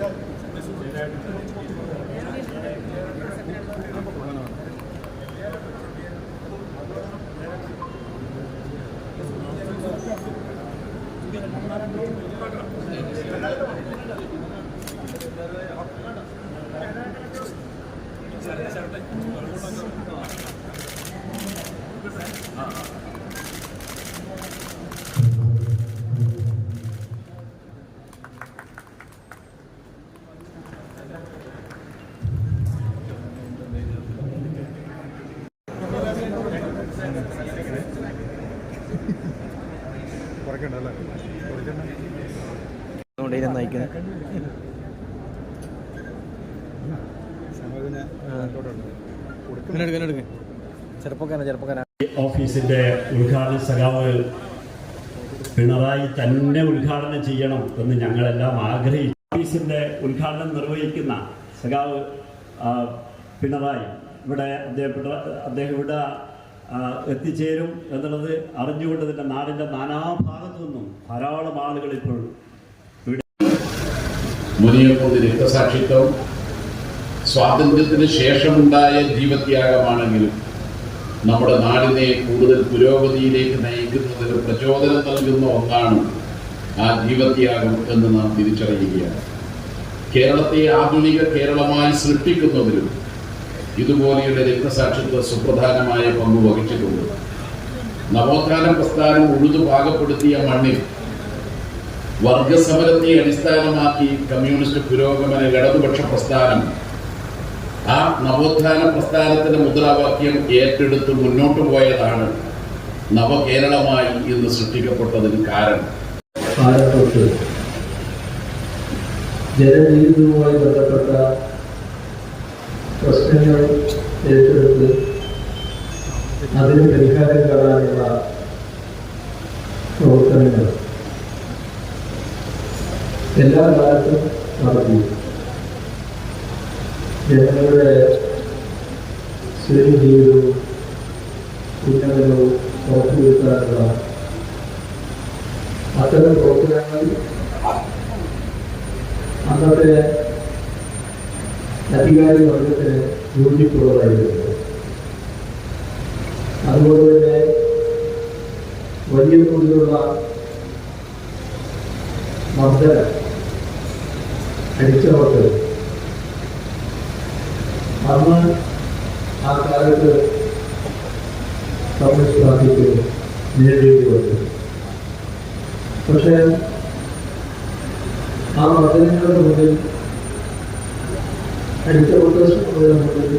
കുറയ്ക്കണ്ടല്ലേ കുറയ്ക്കണ്ട അതുകൊണ്ട് ഓഫീസിന്റെ ഉദ്ഘാടന സഖാവ് പിണറായി തന്നെ ഉദ്ഘാടനം ചെയ്യണം എന്ന് ഞങ്ങളെല്ലാം ആഗ്രഹിച്ചു. ഓഫീസിന്റെ ഉദ്ഘാടനം നിർവഹിക്കുന്ന സഖാവ് പിണറായി. ഇവിടെ അദ്ദേഹം അദ്ദേഹം ഇവിടെ എത്തിച്ചേരും എന്നുള്ളത് അറിഞ്ഞുകൊണ്ട് തന്നെ നാടിന്റെ നാനാഭാഗത്തു നിന്നും ധാരാളം ആളുകൾ ഇപ്പോൾ മുനിയപ്പൂതി രക്തസാക്ഷിത്വം സ്വാതന്ത്ര്യത്തിന് ശേഷമുണ്ടായ ജീവത്യാഗമാണെങ്കിലും നമ്മുടെ നാടിനെ കൂടുതൽ പുരോഗതിയിലേക്ക് നയിക്കുന്നതിന് പ്രചോദനം നൽകുന്ന ഒന്നാണ് ആ ജീവത്യാഗം എന്ന് നാം തിരിച്ചറിയുകയാണ്. കേരളത്തെ ആധുനിക കേരളമായി സൃഷ്ടിക്കുന്നതിലും ഇതുപോലെയുള്ള രക്തസാക്ഷിത്വ സുപ്രധാനമായ പങ്ക് വഹിച്ചിട്ടുണ്ട്. നവോത്ഥാന പ്രസ്ഥാനം ഉഴുതു പാകപ്പെടുത്തിയ മണ്ണിൽ വർഗസമരത്തെ അടിസ്ഥാനമാക്കി കമ്മ്യൂണിസ്റ്റ് പുരോഗമന ഇടതുപക്ഷ പ്രസ്ഥാനം ആ നവോത്ഥാന പ്രസ്ഥാനത്തിന്റെ മുദ്രാവാക്യം ഏറ്റെടുത്ത് മുന്നോട്ട് പോയതാണ് നവകേരളമായി ഇന്ന് സൃഷ്ടിക്കപ്പെട്ടതിന് കാരണം. ജനജീവിതവുമായി ബന്ധപ്പെട്ട പ്രശ്നങ്ങൾ ഏറ്റെടുത്ത് അതിന് പരിഹാരം കാണാനുള്ള പ്രവർത്തനങ്ങൾ എല്ലാ കാലത്തും നടത്തി ജനങ്ങളുടെ സുരജീവിതവും ഉന്നതനവും ഉറപ്പുവരുത്താനുള്ള അത്തരം പ്രവർത്തനങ്ങൾ അന്നത്തെ അധികാരി വർഗത്തിന് യോജിപ്പുള്ളതായിരുന്നു അതുപോലെ തന്നെ വലിയ തോതിലുള്ള മർദ്ദന അടിച്ചവർക്ക് അന്ന് ആ കാലത്ത് കമ്മ്യൂണിസ്റ്റ് പാർട്ടിക്ക് നേടേണ്ടി വന്നു. പക്ഷേ ആ മർദ്ദനങ്ങളുടെ മുന്നിൽ അടിച്ച പ്രദേശങ്ങളുടെ മുന്നിൽ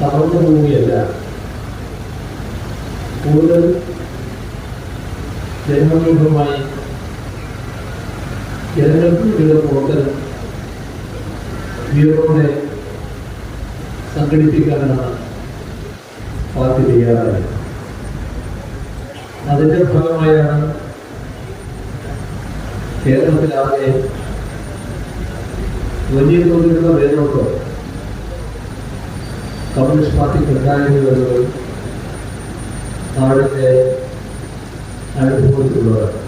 തളർന്ന ഭൂമിയല്ല കൂടുതൽ ജനസമൂഹമായി ജനങ്ങൾക്ക് വേണ്ടിയുള്ള പ്രവർത്തനം വീരോടെ സംഘടിപ്പിക്കാനാണ് പാർട്ടി തയ്യാറായത്. അതിന്റെ ഭാഗമായാണ് കേരളത്തിലാകെ വലിയ തോതിലുള്ള വേദനോട്ടോ കമ്മ്യൂണിസ്റ്റ് പാർട്ടി ഉണ്ടായിരുന്നത് അവിടുത്തെ അനുഭവത്തിലുള്ളതാണ്